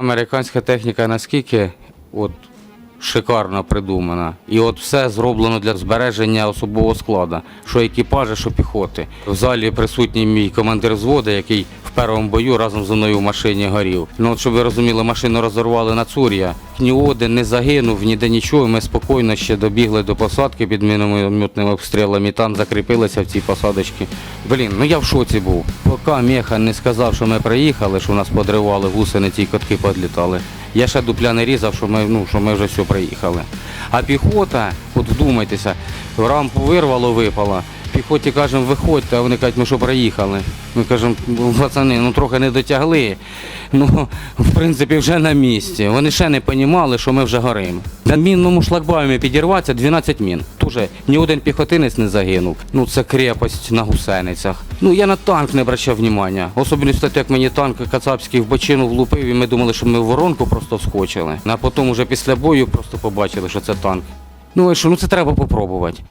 Американська техніка наскільки от, шикарно придумана. І от все зроблено для збереження особового складу, що екіпажа, що піхоти. В залі присутній мій командир взводу, який першому бою разом зі мною в машині горів. Ну, от, щоб ви розуміли, машину розірвали на Цур'я. Ні один не загинув, ніде нічого. Ми спокійно ще добігли до посадки під мінометними обстрілами. Там закріпилися в цій посадочці. Блін, ну я в шоці був. Поки Меха не сказав, що ми приїхали, що нас подривали гусениці і котки підлітали. Я ще дупля не різав, що ми, ну, що ми вже все приїхали. А піхота, от вдумайтеся, рампу вирвало, випало. Піхоті кажемо, виходьте, а вони кажуть, ми що приїхали. Ми кажемо, пацани, ну трохи не дотягли. Ну, в принципі, вже на місці. Вони ще не розуміли, що ми вже горимо. На мінному шлагбаумі підірватися 12 мін. Тоже ні один піхотинець не загинув. Ну це крепость на гусеницях. Ну я на танк не обращав внимання. Особливо як мені танк кацапський в бочину влупив, і ми думали, що ми в воронку просто вскочили. А потім уже після бою просто побачили, що це танк. Ну і що, ну це треба попробувати.